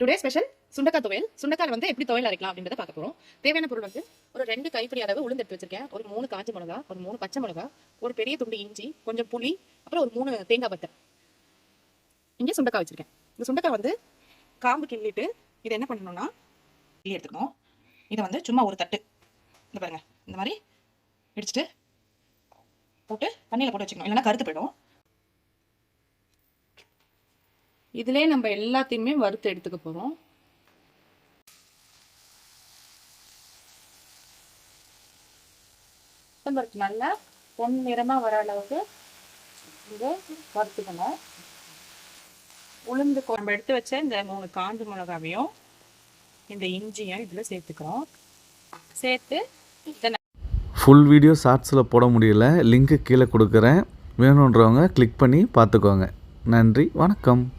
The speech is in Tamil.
டுடே ஸ்பெஷல் சுண்டக்காய் துவையல். சுண்டக்காய் வந்து எப்படி துவையல் அரைக்கலாம் அப்படின்றத பார்க்க போகிறோம் தேவையான பொருள் வந்து ஒரு ரெண்டு கைப்பிடி அளவு உளுந்து எடுத்து வச்சிருக்கேன். ஒரு மூணு காஞ்ச மிளகா ஒரு மூணு பச்சை மிளகா ஒரு பெரிய துண்டு இஞ்சி கொஞ்சம் புளி அப்புறம் ஒரு மூணு தேங்காய் பத்தை இங்கே சுண்டக்காய் வச்சிருக்கேன். இந்த சுண்டக்காய் வந்து காம்பு கிள்ளிட்டு இதை என்ன பண்ணணும்னா கிள்ளி எடுத்துக்கணும். இதை வந்து சும்மா ஒரு தட்டு. இந்த பாருங்க. இந்த மாதிரி இடிச்சிட்டு போட்டு தண்ணியில் போட்டு வச்சுக்கணும். இல்லைன்னா கருத்து போயிடும். இதிலே நம்ம எல்லாத்தையுமே வறுத்து எடுத்துக்க போகிறோம் பருப்பு நல்லா பொன் நிறமாக வர அளவுக்கு இதை வறுத்துக்கணும். உளுந்து கொ- நம்ம எடுத்து வச்ச இந்த மூணு காஞ்ச மிளகாவையும் இந்த இஞ்சியும் இதில் சேர்த்துக்கிறோம். சேர்த்து ஃபுல் வீடியோ ஷார்ட்ஸில் போட முடியல. லிங்க்கு கீழே கொடுக்குறேன். வேணுன்றவங்க கிளிக் பண்ணி பார்த்துக்கோங்க. நன்றி வணக்கம்.